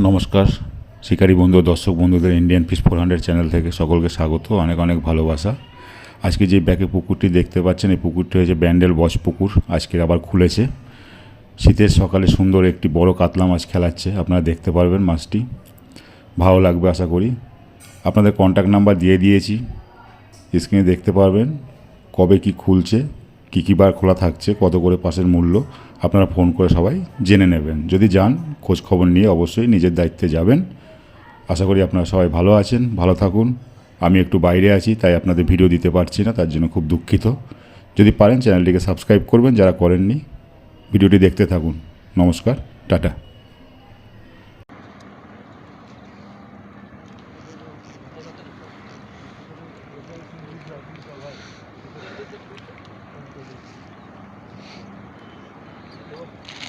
নমস্কার। শিকারী বন্ধু, দর্শক বন্ধুদের Indian fish four hundred channel থেকে সকলকে স্বাগত। অনেক অনেক ভালোবাসা। আজকে যে ব্যাকে পুকুরটি দেখতে পাচ্ছেন, এই পুকুরটি হয়েছে ব্যান্ডেল বস পুকুর। আজকে আবার খুলেছে। শীতের সকালে সুন্দর একটি বড় কাতলা মাছ খেলাচ্ছে। আপনারা দেখতে পারবেন মাছটি। ভালো লাগবে আশা করি। আপনাদের কন্ট্যাক্ট নাম্বার দিয়ে দিয়েছি। স্ক্রিনে দেখতে পারবেন। কবে কি খুলছে। কী কী বার খোলা থাকছে, কত করে পাশের মূল্য, আপনারা ফোন করে সবাই জেনে নেবেন। যদি যান, খোঁজ খবর নিয়ে অবশ্যই নিজের দায়িত্বে যাবেন। আশা করি আপনারা সবাই ভালো আছেন, ভালো থাকুন। আমি একটু বাইরে আছি, তাই আপনাদের ভিডিও দিতে পারছি না, তার জন্য খুব দুঃখিত। যদি পারেন, চ্যানেলটিকে সাবস্ক্রাইব করবেন, যারা করেননি, ভিডিওটি দেখতে থাকুন। নমস্কার, টাটা। Thank you.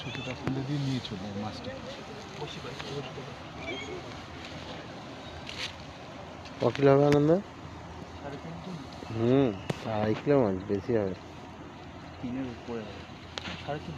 সুতোটা খুলে দিয়ে নিয়ে চলে মাছটা। ক কিলো হবে আনন্দ? হুম আড়াই কিলো মাছ বেশি হবে। তিনের উপরে হবে। সাড়ে তিন।